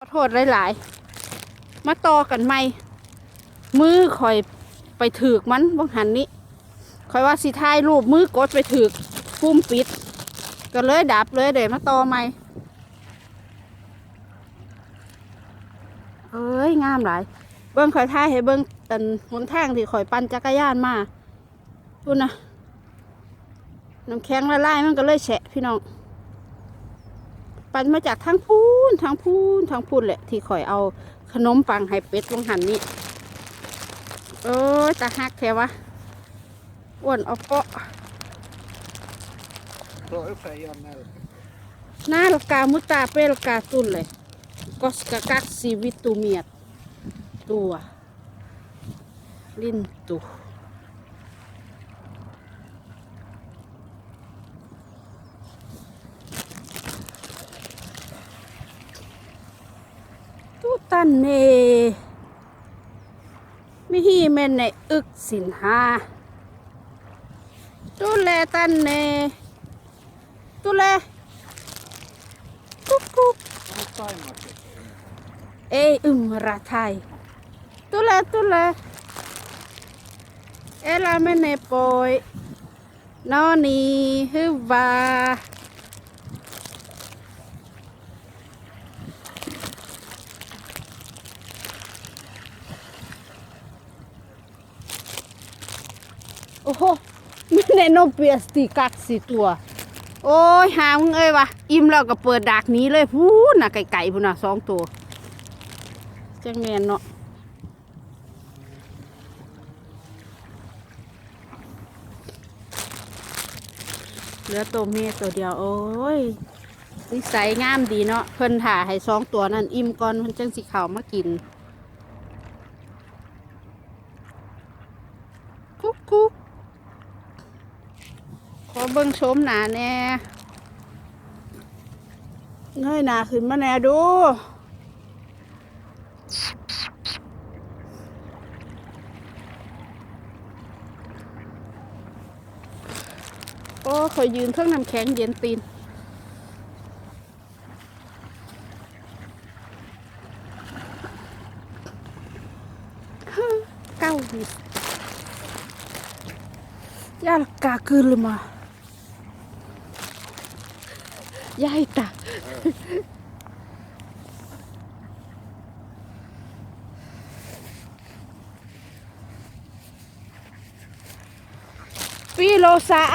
ขอโทษหลายๆ มาต่อกันไหมมือคอยไปถือกมันบังหันนี้คอยว่าสิถ่ายรูปมือกดไปถือกปุ่มปิด ก็เลยดับเลยเดี๋ยวมาต่อไหม่เอ้ยงามหลาย เบิ้งคอยถ่ายให้เบิ้งตันหนทางที่คอยปั่นจักรยานมาพูนะน้ำแข็งละลายมันก็เลยแฉะพี่น้อง ปั่นมาจากทางพูนทางพูนทางพูนแหละ ที่ข่อยเอาขนมปังให้เป็ดลงหันนี่เออตาหักแท้วะอ้วนเอาเปาะ Dra upp dig igen nu. หน้าลกามุตาเปลกาตุนเลยกอสกะกักซีวิตูเมียดตัว ลินตู ตุตันเนมิฮีเมนในอึกสินหาตุแลตันเนตุแลกุ๊กกุ๊กเอยอึมราไทยตุลาตุลเอลาเมเนปอยนอนีฮึวา อ้โหไม่ในโนเปียสติกักสิตัว โอ้ยหามึงเอ้ยวะอิ่มแล้วก็เปิดดากนี้เลยพูนน่ะไก่ๆพูนน่ะสองตัวจังแมนเนาะเหลือตัวเมียตัวเดียว โอ้ยนิสัยงามดีเนาะเพิ่นถ่าให้สองตัวนั่นอิ่มก่อนเพิ่นจังสิเข้ามากินกุ๊กกุ๊ก อเบิ่งชมหนาแน่เงยหนาขึ้นมาแน่ดูโอ้ขอยยืนเครื่องน้ำแข็งเย็นตีนเก้าหิบยาลกาคืนเลยมา ยายตาปีโลซาเ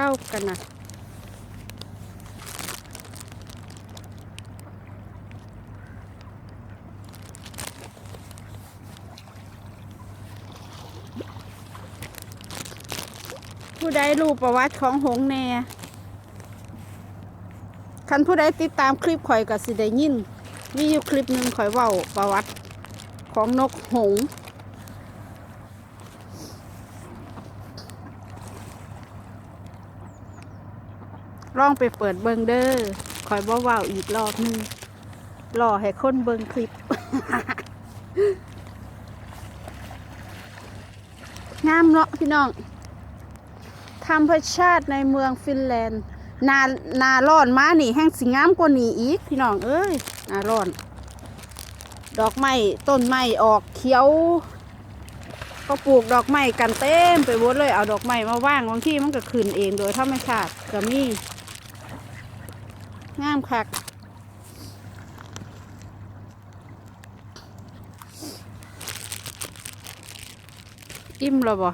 เข้ากันนะผู้ใดรู้ประวัติของหงแน่คันผู้ใดติดตามคลิปข่อยก็สิได้ยิน มีอยู่คลิปหนึ่งข่อยเว้าประวัติของนกหง ลองไปเปิดเบิงเด้อข่อยบ่เว้าอีกรอบหนึงรอให้คนเบิงคลิป งามเนาะพี่น้องธรรมชาติในเมืองฟินแลนด์ นานาร้อนมานี่แห้งสิงามกว่านี้อีก พี่น้องเอ้ยนาร้อน ดอกไม้ต้นไม้ออกเขียว ก็ปลูกดอกไม้กันเต็มไปหมดเลยเอาดอกไม้มาว่างบางที่มันก็ขึ้นเองโดยธรรมชาติก็มี งามคักอิ่มแล้วบ่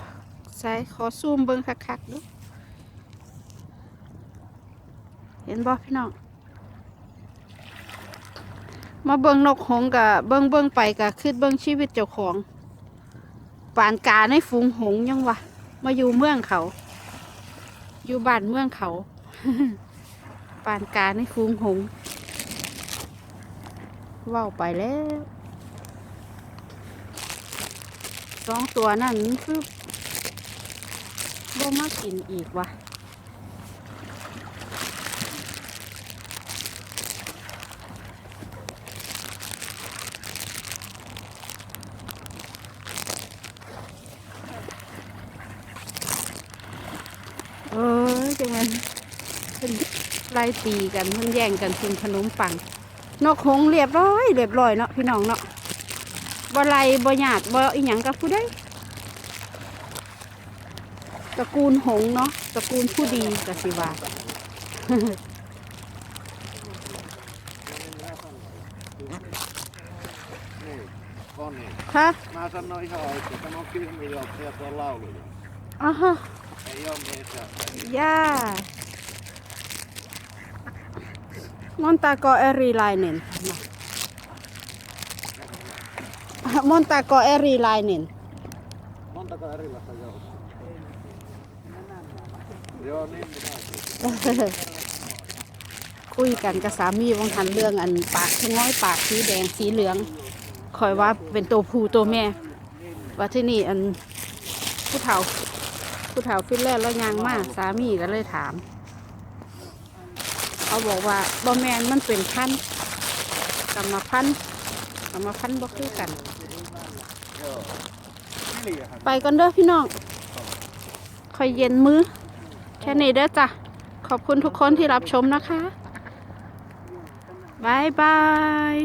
ใส่ขอซูมเบิ่งคักๆดูเห็นบ่พี่น้องมาเบิ่งนกหงกะเบิ่งเบิ่งไปกะคิดเบิ่งชีวิตเจ้าของปานกาในฝูงหงยังวะมาอยู่เมืองเขา อยู่บ้านเมืองเขา ปานกางในฟูงหงว่าไปแล้วสองตัวนั่นคือบ่มากินอีกว่ะเออจังไง ไล่ตีกันเพิ่นแย่งกันกินขนมปังนกหงส์เรียบร้อยเรียบร้อยเนาะพี่น้องเนาะบ่ไล่บ่หยาดบ่อีหยังกับผู้ใดตระกูลหงส์เนาะตระกูลผู้ดีกสิว่า Niin, on niin. ค่ะ Mä sanoin ihan oikein, tämä on kylmijohtaja tuo lauluja. อ่าฮะ Ei oo mies ja ย่า Montako erilainen? Montako erilainen? montako erilaista joukkoa? Joo, niin minä. คุยกันกับสามีวงหันเรื่องอันปากชะง้อยปากสีแดงสีเหลืองคอยว่าเป็นตัวผู้ตัวแม่ ว่าที่นี่อันผู้เฒ่าผู้เฒ่าฟินแลนด์แล้วยางมากสามีก็เลยถาม เขาบอกว่าบอแมนมันเป็นพันต์กรรมพันต์กรรมพันต์บ่คือกัน ไปกันเด้อพี่น้องคอยเย็นมือแค่นี้เด้อจ้ะ ขอบคุณทุกคนที่รับชมนะคะบายบาย